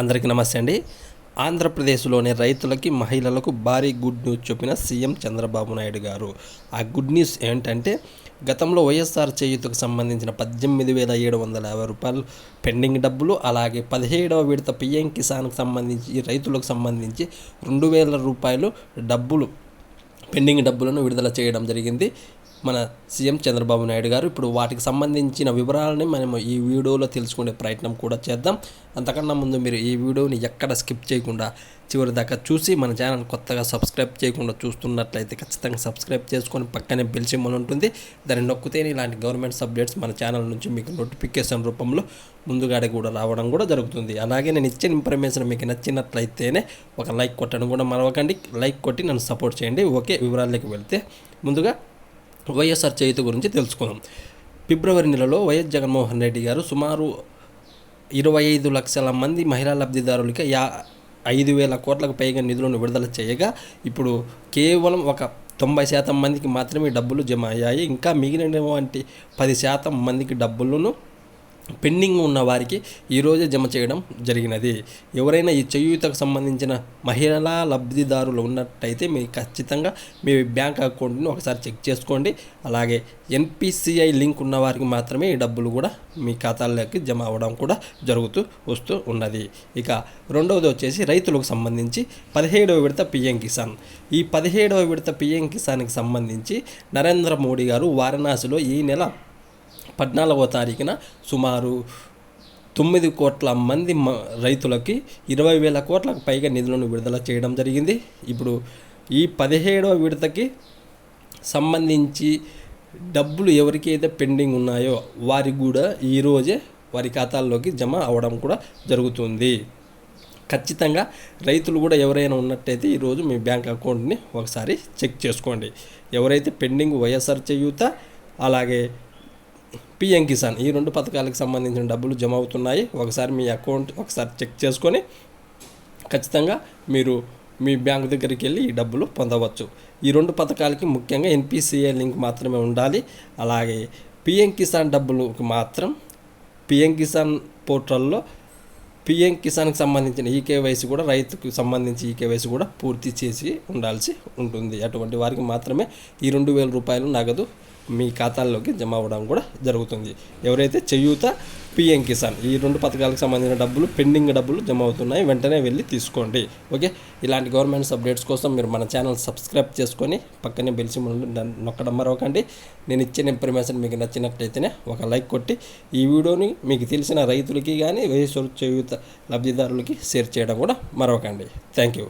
అందరికీ నమస్తే అండి. ఆంధ్రప్రదేశ్లోని రైతులకి మహిళలకు భారీ గుడ్ న్యూస్ చెప్పిన సీఎం చంద్రబాబు నాయుడు గారు. ఆ గుడ్ న్యూస్ ఏంటంటే గతంలో వైఎస్ఆర్ చేయుతకు సంబంధించిన పద్దెనిమిది వేల ఏడు వందల యాభై రూపాయలు పెండింగ్ డబ్బులు అలాగే పదిహేడవ విడత పిఎం కిసాన్కి సంబంధించి రైతులకు సంబంధించి రెండు వేల రూపాయలు డబ్బులు పెండింగ్ డబ్బులను విడుదల చేయడం జరిగింది. మన సీఎం చంద్రబాబు నాయుడు గారు ఇప్పుడు వాటికి సంబంధించిన వివరాలని మనం ఈ వీడియోలో తెలుసుకునే ప్రయత్నం కూడా చేద్దాం. అంతకన్నా ముందు మీరు ఈ వీడియోని ఎక్కడ స్కిప్ చేయకుండా చివరి దాకా చూసి మన ఛానల్ కొత్తగా సబ్స్క్రైబ్ చేయకుండా చూస్తున్నట్లయితే ఖచ్చితంగా సబ్స్క్రైబ్ చేసుకొని పక్కనే బెల్ సింబల్ ఉంటుంది. దాన్ని నొక్కితేనే ఇలాంటి గవర్నమెంట్ అప్డేట్స్ మన ఛానల్ నుంచి మీకు నోటిఫికేషన్ రూపంలో ముందుగానే కూడా రావడం కూడా జరుగుతుంది. అలాగే నేను ఇచ్చిన ఇన్ఫర్మేషన్ మీకు నచ్చినట్లయితేనే ఒక లైక్ కొట్టడం కూడా మరవకండి. లైక్ కొట్టి నన్ను సపోర్ట్ చేయండి. ఓకే వివరాల్లోకి వెళ్తే ముందుగా వైఎస్ఆర్ చేయుత గురించి తెలుసుకుందాం. ఫిబ్రవరి నెలలో వైఎస్ జగన్మోహన్ రెడ్డి గారు సుమారు ఇరవై ఐదు లక్షల మంది మహిళా లబ్ధిదారులకి యా ఐదు వేల కోట్లకు పైగా నిధులను విడుదల చేయగా ఇప్పుడు కేవలం ఒక తొంభై శాతం మందికి మాత్రమే డబ్బులు జమ అయ్యాయి. ఇంకా మిగిలినటువంటి పది శాతం మందికి డబ్బులను పెండింగ్ ఉన్న వారికి ఈరోజే జమ చేయడం జరిగినది. ఎవరైనా ఈ చేయూతకు సంబంధించిన మహిళా లబ్ధిదారులు ఉన్నట్టయితే మీరు ఖచ్చితంగా మీ బ్యాంక్ అకౌంట్ని ఒకసారి చెక్ చేసుకోండి. అలాగే ఎన్పిసిఐ లింక్ ఉన్న వారికి మాత్రమే ఈ డబ్బులు కూడా మీ ఖాతాల్లోకి జమ అవ్వడం కూడా జరుగుతూ వస్తూ ఉన్నది. ఇక రెండవది వచ్చేసి రైతులకు సంబంధించి పదిహేడవ విడత పిఎం కిసాన్. ఈ పదిహేడవ విడత పిఎం కిసాన్కి సంబంధించి నరేంద్ర మోడీ గారు వారణాసిలో ఈ నెల పద్నాలుగవ తారీఖున సుమారు తొమ్మిది కోట్ల మంది మ రైతులకి ఇరవై వేల కోట్లకు పైగా నిధులను విడుదల చేయడం జరిగింది. ఇప్పుడు ఈ పదిహేడవ విడతకి సంబంధించి డబ్బులు ఎవరికైతే పెండింగ్ ఉన్నాయో వారికి కూడా ఈరోజే వారి ఖాతాల్లోకి జమ అవడం కూడా జరుగుతుంది. ఖచ్చితంగా రైతులు కూడా ఎవరైనా ఉన్నట్టయితే ఈరోజు మీ బ్యాంక్ అకౌంట్ని ఒకసారి చెక్ చేసుకోండి. ఎవరైతే పెండింగ్ వైఎస్ఆర్ చేయూత అలాగే పిఎం కిసాన్ ఈ రెండు పథకాలకు సంబంధించిన డబ్బులు జమ అవుతున్నాయి. ఒకసారి మీ అకౌంట్ ఒకసారి చెక్ చేసుకొని ఖచ్చితంగా మీరు మీ బ్యాంక్ దగ్గరికి వెళ్ళి ఈ డబ్బులు పొందవచ్చు. ఈ రెండు పథకాలకి ముఖ్యంగా ఎన్పిసిఐ లింక్ మాత్రమే ఉండాలి. అలాగే పిఎం కిసాన్ డబ్బులకు మాత్రం పిఎం కిసాన్ పోర్టల్లో పిఎం కిసాన్కి సంబంధించిన ఈకేవైసీ కూడా రైతుకు సంబంధించి ఈకేవైసీ కూడా పూర్తి చేసి ఉండాల్సి ఉంటుంది. అటువంటి వారికి మాత్రమే ఈ రెండు వేల రూపాయలు నగదు మీ ఖాతాల్లోకి జమ అవ్వడం కూడా జరుగుతుంది. ఎవరైతే చేయూత పిఎం కిసాన్. ఈ రెండు పథకాలకు సంబంధించిన డబ్బులు పెండింగ్ డబ్బులు జమ అవుతున్నాయి. వెంటనే వెళ్ళి తీసుకోండి. ఓకే? ఇలాంటి గవర్నమెంట్స్ అప్డేట్స్ కోసం మీరు మన ఛానల్ సబ్స్క్రైబ్ చేసుకొని పక్కనే బెల్సి నొక్కడం మరొకండి నేను ఇచ్చిన ఇన్ఫర్మేషన్ మీకు నచ్చినట్లయితేనే ఒక లైక్ కొట్టి ఈ వీడియోని మీకు తెలిసిన రైతులకి కానీ వయసు చేయూత లబ్ధిదారులకి షేర్ చేయడం కూడా మరొకండి థ్యాంక్ యూ.